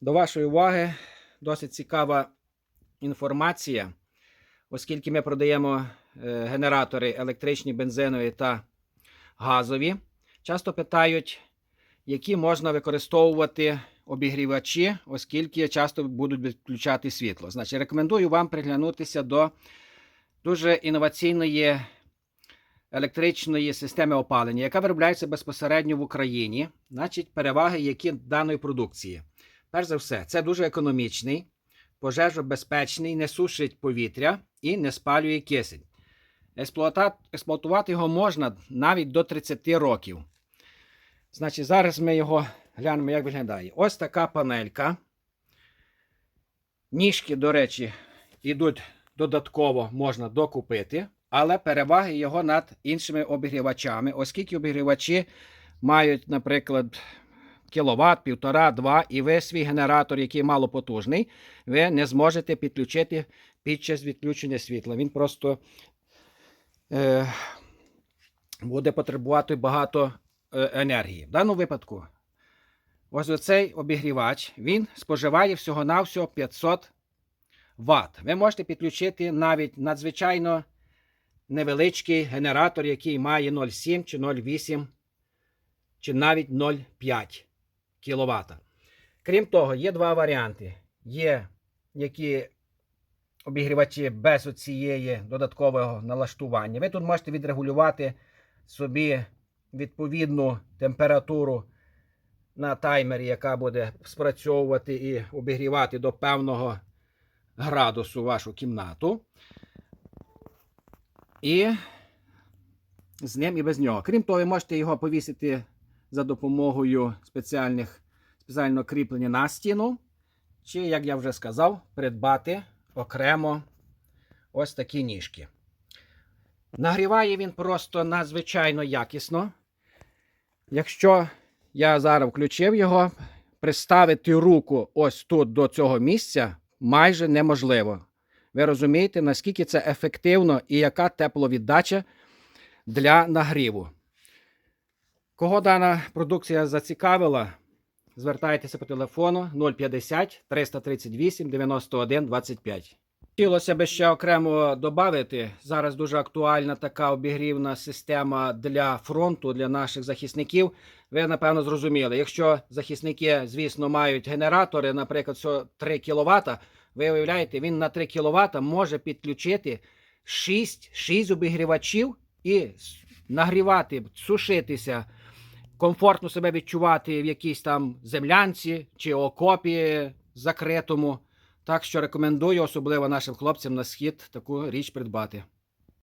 До вашої уваги досить цікава інформація, оскільки ми продаємо е, генератори електричні, бензинові та газові. Часто питають, які можна використовувати обігрівачі, оскільки часто будуть відключати світло. Значить, рекомендую вам приглянутися до дуже інноваційної електричної системи опалення, яка виробляється безпосередньо в Україні. Значить, переваги які даної продукції. Перш за все, це дуже економічний, пожежобезпечний, не сушить повітря і не спалює кисень. Експлуатувати його можна навіть до 30 років. Значить, зараз ми його глянемо, як виглядає. Ось така панелька. Ніжки, до речі, йдуть додатково можна докупити, але переваги його над іншими обігрівачами, оскільки обігрівачі мають, наприклад, кіловат, півтора, два, і ви свій генератор, який малопотужний, ви не зможете підключити під час відключення світла. Він просто е, буде потребувати багато е, енергії. В даному випадку, ось оцей обігрівач, він споживає всього-навсього 500 Вт. Ви можете підключити навіть надзвичайно невеличкий генератор, який має 0,7 чи 0,8 чи навіть 0,5 кВт. Крім того, є два варіанти. Є які обігрівачі без цієї додаткового налаштування. Ви тут можете відрегулювати собі відповідну температуру на таймері, яка буде спрацьовувати і обігрівати до певного градусу вашу кімнату. І з ним і без нього. Крім того, ви можете його повісити за допомогою спеціальних, спеціального кріплення на стіну. Чи, як я вже сказав, придбати окремо ось такі ніжки. Нагріває він просто надзвичайно якісно. Якщо я зараз включив його, приставити руку ось тут до цього місця майже неможливо. Ви розумієте, наскільки це ефективно і яка тепловіддача для нагріву. Кого дана продукція зацікавила, звертайтеся по телефону 050 338 91 25. Хотілося б ще окремо додати. Зараз дуже актуальна така обігрівна система для фронту, для наших захисників. Ви, напевно, зрозуміли. Якщо захисники, звісно, мають генератори, наприклад, 3 кВт, ви уявляєте, він на 3 кВт може підключити 6, 6 обігрівачів і нагрівати, сушитися, комфортно себе відчувати в якійсь там землянці чи окопі закритому. Так що рекомендую, особливо нашим хлопцям на схід, таку річ придбати.